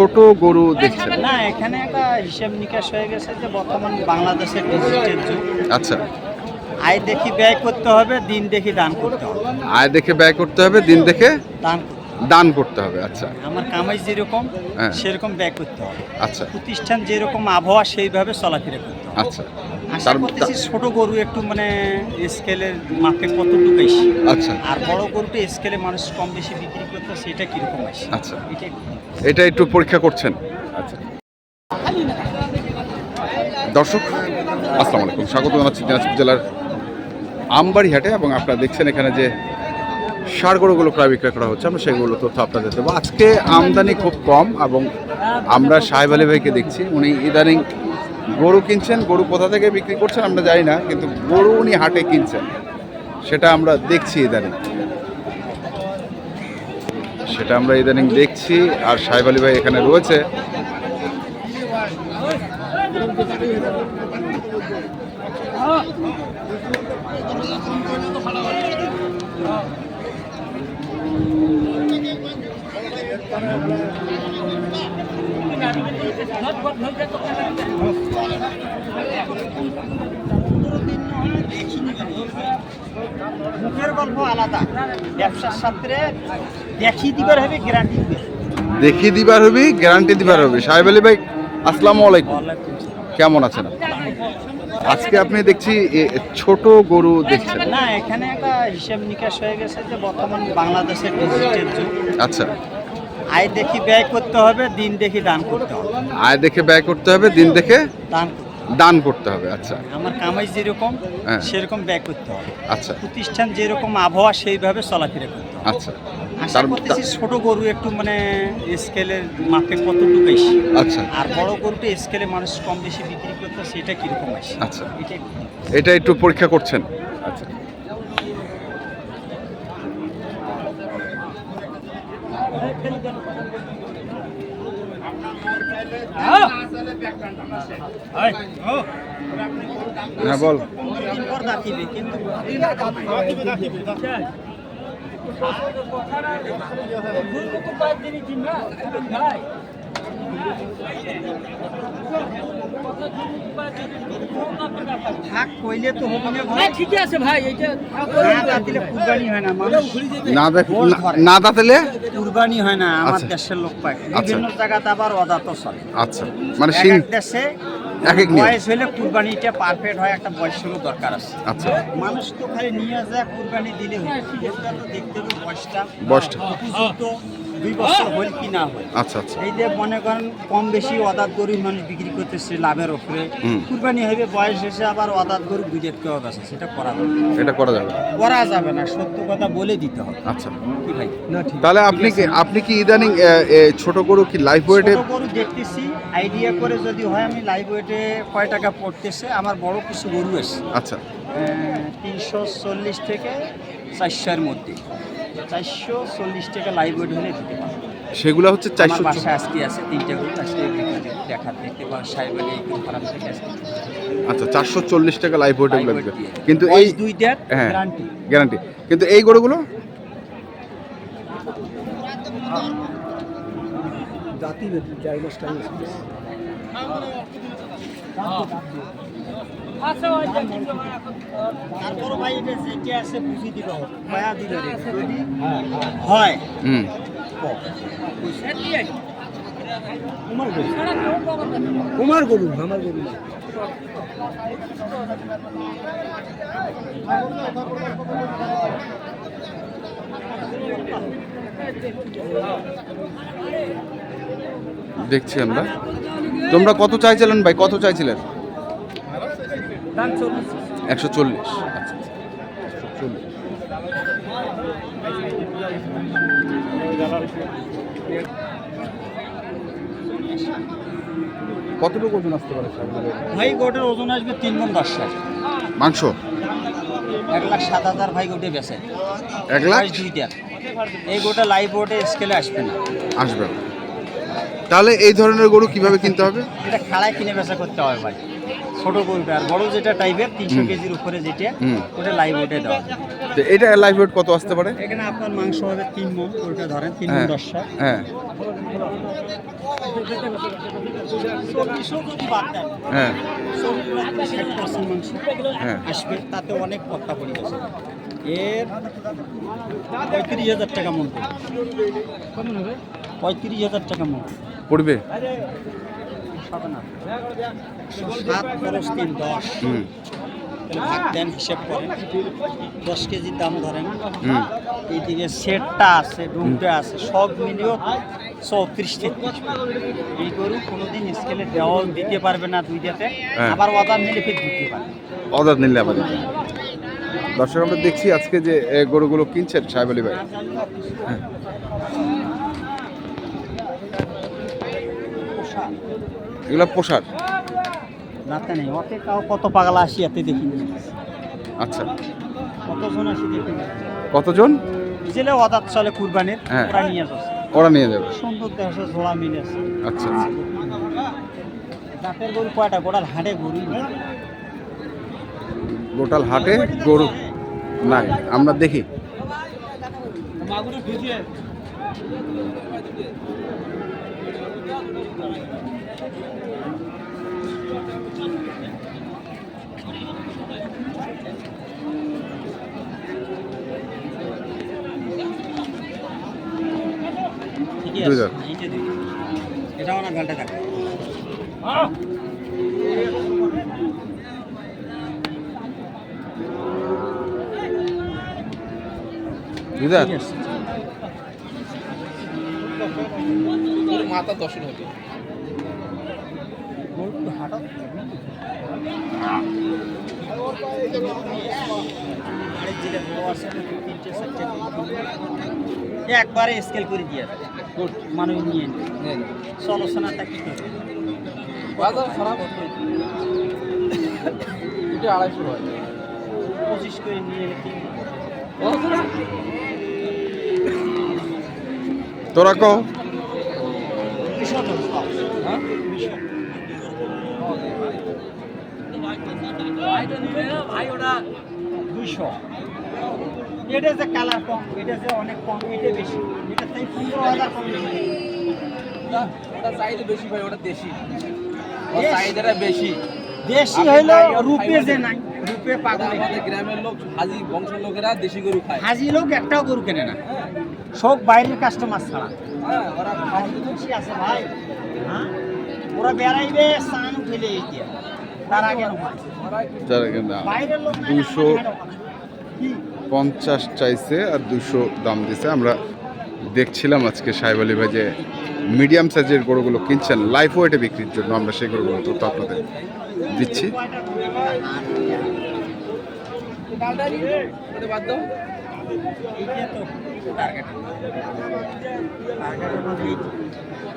ছোট গরু দেখছেন? না এখানে একটা হিসাব নিকাশ হয়ে গেছে যে বর্তমান বাংলাদেশের ডিজিটাল যুগ। আচ্ছা। আয় দেখি ব্যয় করতে হবে দিন দেখি দান করতে হবে। আয় দেখে ব্যয় করতে হবে দিন দেখে দান করতে। দান করতে হবে আচ্ছা। আমার কামাই যেরকম হ্যাঁ। সেরকম ব্যয় করতে হবে। আচ্ছা। প্রতিষ্ঠান যেরকম আবহাওয়া সেইভাবে চলাফেরা করতে হবে। আচ্ছা। আশা করতেছি ছোট গরু একটু মানে স্কেলের মাপে কতটুকু বেশি। আচ্ছা। আর বড় গরুটা স্কেলে মানুষ কম বেশি বিক্রি করতে সেটা কীরকম আসে আচ্ছা। এটা এটা একটু পরীক্ষা করছেন? আচ্ছা। দর্শক আসসালামু আলাইকুম। স্বাগত জানাচ্ছি দিনাজপুর জেলার আমবাড়ি হাটে এবং আপনারা দেখছেন এখানে যে সার গরুগুলো প্রায় বিক্রয় করা হচ্ছে, আমরা সেগুলো তথ্য আপনাদের দেবো। আজকে আমদানি খুব কম এবং আমরা সাহেব আলী ভাইকে দেখছি, উনি ইদানিং গরু কিনছেন, গরু কোথা থেকে বিক্রি করছেন আমরা জানি না, কিন্তু গরু উনি হাটে কিনছেন, সেটা আমরা দেখছি ইদানিং। সেটা আমরা ইদানিং দেখছি, আর সাহেব আলী ভাই এখানে রয়েছে। মুখের গল্প আলাদা। ব্যবসার সাথে দেখি দিবার হবে গ্যারান্টি দেখি দিবার হবি গ্যারান্টি দিবার হবে। সাহেব আলী ভাই আসসালামু আলাইকুম। কেমন আছেন আজকে আপনি দেখছি এ, ছোট গরু দেখছেন। না এখানে একটা হিসাব নিকাশ হয়ে গেছে যে বর্তমান বাংলাদেশের ডিজিটাল যুগ আচ্ছা। আয় দেখি ব্যয় করতে হবে দিন দেখি দান করতে হবে। আয় দেখে ব্যয় করতে হবে দিন দেখে দান দান করতে হবে আচ্ছা। আমার কামাই যেরকম হ্যাঁ। সেরকম ব্যয় করতে হবে। আচ্ছা। প্রতিষ্ঠান যেরকম আবহাওয়া সেইভাবে চলাফেরা করতে হবে। আচ্ছা। আশা করতেছি ছোট গরু একটু মানে স্কেলের মাপে কতটুকু বেশি। আচ্ছা। আর বড় গরুটা স্কেলে মানুষ কম বেশি বিক্রি করতে সেটা কীরকম আসে আচ্ছা। এটা এটা একটু পরীক্ষা করছেন। আচ্ছা। হ্যাঁ বল। কিন্তু হবে না ভাই। ঠিকই আছে ভাই এটা না দাঁতিলে কুরবানি হয় না হয় না আমার আচ্ছা। দেশের লোক পায়। আচ্ছা। বিভিন্ন জায়গাতে আবার অদাত চলে। আচ্ছা। মানে দেশে এক এক বয়স হলে কুরবানিটা পারফেক্ট হয় একটা বয়সেরও দরকার আছে। আচ্ছা। মানুষ তো খালি নিয়ে যায় কুরবানি দিলে এটা তো দেখতে হবে বয়সটা। বয়সটা। দুই বছর হল কি না হয় আচ্ছা আচ্ছা। এই যে মনে করেন কম বেশি অদাত গরু মানুষ বিক্রি করতেছে লাভের ওপরে। কুরবানি হবে বয়স এসে আবার অদাত গরু বুঝে কেউ আছে সেটা করা যাবে। না। এটা করা যাবে। করা যাবে না সত্য কথা বলে দিতে হবে। আচ্ছা। কি ভাই? তাহলে আপনি কি আপনি কি ইদানিং ছোট গরু কি লাইফ ওয়েটে ছোট গরু দেখতেছি আইডিয়া করে যদি হয় আমি লাইভ ওয়েটে কয় টাকা পড়তেছে আমার বড় কিছু গরু আছে। আচ্ছা। তিনশো চল্লিশ থেকে চারশোর মধ্যে। চারশো চল্লিশ টাকা লাইভ ওয়েট হলে দিতে পারব। সেগুলো হচ্ছে চারশো বাসায় আজকে আছে তিনটে গরু আজকে দেখা দেখতে পাওয়া সাহেব আলী এই গরু ফার্ম থেকে আজকে আচ্ছা চারশো চল্লিশ টাকা লাইফ ওয়েট। দিয়ে। কিন্তু এই বয়স দুই দেড় হ্যাঁ গ্যারান্টি গ্যারান্টি কিন্তু এই গরুগুলো? আচ্ছা ওই যে কিন্তু তারপর ভাই এটা যেটা আছে বুঝি দিবা। মায়া। হয় হুম। কুমার গরু আমার গরু। দেখছি আমরা। তোমরা কত চাইছিলেন ভাই? কত চাইছিলেন? একশো চল্লিশ। আচ্ছা আচ্ছা। 140 কতটুকু ওজন আসতে পারে ভাই গোটের ওজন আসবে তিন মন দশ মাংস? এক লাখ সাত হাজার ভাই গোটে বেচে। এক লাখ? বয়স দুই দেড় এই গোটা লাইভ বোর্ডে স্কেলে আসবে না। আসবে তাহলে এই ধরনের গরু কীভাবে কিনতে হবে? এটা খাড়ায় কিনে বেচা করতে হবে ভাই। ছোট গরুটা আর বড় যেটা টাইপের তিনশো কেজির উপরে যেটা ওটা লাইভ ওটে দেওয়া তো এটা লাইফ ওয়েট কত আসতে পারে? এখানে আপনার মাংস হবে তিন মন ওটা ধরেন তিন মন হ্যাঁ দশশো হ্যাঁ। হ্যাঁ। মাংস হ্যাঁ। আসবে তাতে অনেক পক্কা পড়ে গেছে। এর পঁয়ত্রিশ হাজার টাকা মন পঁয়ত্রিশ হাজার টাকা মন পড়বে? সাত খরচ তিন দশ। ভাগ দেন হিসেব করেন। দশ কেজির দাম ধরেন। এইদিকে সেটটা আছে রুমটা আছে সব মিলিয়েও চৌত্রিশ তেত্রিশ। এই গরু কোনোদিন স্কেলে দেওয়া দিতে পারবে না দুইটাতে হ্যাঁ। আবার অদার মিলে ফের দিতে পারবে। অর্ডার নিলে আবার দর্শক আমরা দেখছি আজকে যে গরুগুলো কিনছেন সাহেব আলী ভাই। হ্যাঁ। এগুলো পোষার রাতে নেই। ওতে কাউ কত পাগলা আসি এতে আচ্ছা। কতজন আসি কতজন? জেলে অদাত চলে কুরবানির হ্যাঁ। ওরা নিয়ে যাচ্ছে। ওরা নিয়ে যাবে। সুন্দর দেশে আচ্ছা আচ্ছা। জাতের গরু কয়টা? গোড়ার হাটে গরু গোটাল হাটে গরু নাই। আমরা দেখি। দেখা বুঝা ঠিক আছে। মাথা দর্শন হবে একবারে স্কেল করে দিয়ে। মানুষ নিয়ে নেয়। চলচনাটা কি করবে? বাজার খারাপ? এটা আড়াইশো হয়। পঁচিশ করে নিয়ে তোরা কও। দুশো তো দুশো ভাই ওটা দুইশো। এটা যে কালার কম এটা যে অনেক কম এটা বেশি। এটা তাই পনেরো হাজার কম ওটা চাহিদা বেশি ভাই ওটা দেশি। ওর চাহিদাটা বেশি। দেশি হইল রূপে যে নাই রূপে ওটা পাগল আমাদের গ্রামের লোক হাজি বংশের লোকেরা দেশি গরু খায়। হাজি লোক একটাও গরু কেনে না। সব বাইরের কাস্টমার ছাড়া। হ্যাঁ ওরা হাজি আছে ভাই। হ্যাঁ? ওরা বেড়াইবে স্নান এই দিয়ে। যারা কিনা দুশো পঞ্চাশ চাইছে আর দুশো দাম দিছে। আমরা দেখছিলাম আজকে সাহেব আলী ভাই যে মিডিয়াম সাইজের গরুগুলো কিনছেন লাইফ ওয়েটে বিক্রির জন্য আমরা সেই গরুগুলো তথ্য আপনাদের দিচ্ছি।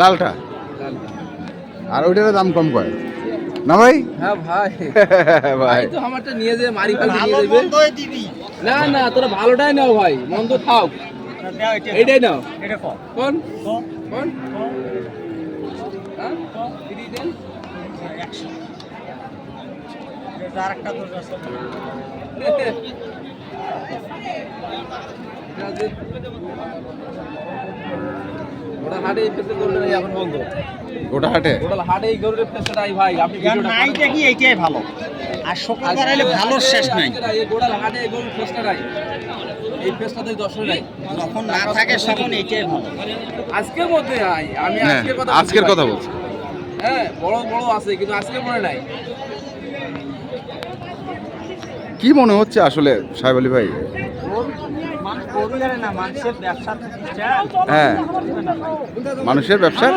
লালটা? আর ওইটার দাম কম করে না ভাই? হ্যাঁ ভাই। ভাই। তো আমারটা নিয়ে যে মারি ফেলে নিয়ে যাবে। দিবি। না না তোরা ভালোটাই নাও ভাই। মন্দ থাক দাও এটা এইটাই নাও। এটা কোন? কোন? হ্যাঁ? দোষ আছে। ওটা হাটে এই পেছনে এখন বন্ধ। গোটা হাটে? ওটা হাটে এই গরুর পেছনে ভাই আপনি নাইটা কি এইটাই ভালো। আর শুক্রবার হলে ভালো শেষ নাই। এই গোড়াল হাটে এই গরুর ফেসটা এই ফেসটা দর্শন নাই। যখন না থাকে তখন এইটাই ভালো। আজকের মধ্যে নাই আমি হ্যাঁ আজকের কথা আজকের কথা বলছি। হ্যাঁ বড় বড় আছে কিন্তু আজকে মনে নাই। কি মনে হচ্ছে আসলে সাহেব আলী ভাই? হ্যাঁ। মানুষের ব্যবসা?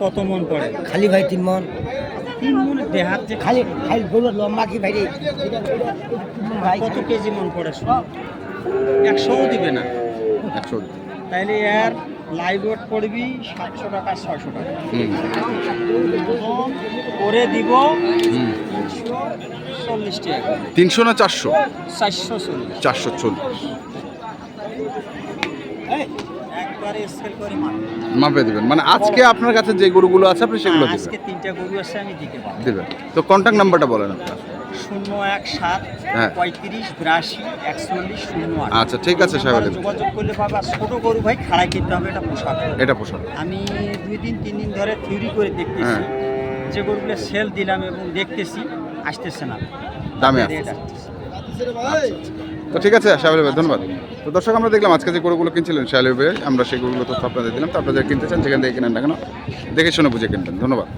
কত মন পড়ে খালি ভাই তিন মন। তিন মন দেহাত যে খালি খালি গরু লম্বা কি ভাই কত কেজি মন পড়ে একশোও দিবে না। একশো তাইলে এর লাইভ ওয়েট পড়বি সাতশো টাকা ছয়শো টাকা। করে দিব তিনশো চল্লিশ টাকা। তিনশো না চারশো? চারশো চল্লিশ। চারশো চল্লিশ একবারে স্কেল করে মার মাপে দেবেন। মানে আজকে আপনার কাছে যে গরুগুলো আছে আপনি সেগুলো দেবেন। আজকে তিনটা গরু আছে আমি দিতে পারব। দেবেন। তো কন্ট্যাক্ট নাম্বারটা বলেন আপনার। শূন্য এক সাত হ্যাঁ। পঁয়ত্রিশ বিরাশি একচল্লিশ শূন্য আচ্ছা, ঠিক আছে, সাহেব যোগাযোগ করলে পাবা। ছোট গরু ভাই খাড়াই কিনতে হবে এটা পোশাক। এটা পোষণ আমি দুই দিন তিন দিন ধরে থিওরি করে দেখতেছি। হ্যাঁ। যে গরুগুলো সেল দিলাম এবং দেখতেছি আসতেছে না। দামে আসতেছে। তো ঠিক আছে শাহেব ভাই, ধন্যবাদ। তো দর্শক, আমরা দেখলাম আজকে যে গরুগুলো কিনছিলেন শাহেব ভাই, আমরা সেই গরুগুলো তথ্য আপনাদের দিলাম। তো আপনাদের কিনতে চান, যেখান থেকে কিনেন না কেন, দেখে শুনে বুঝে কিনবেন। ধন্যবাদ।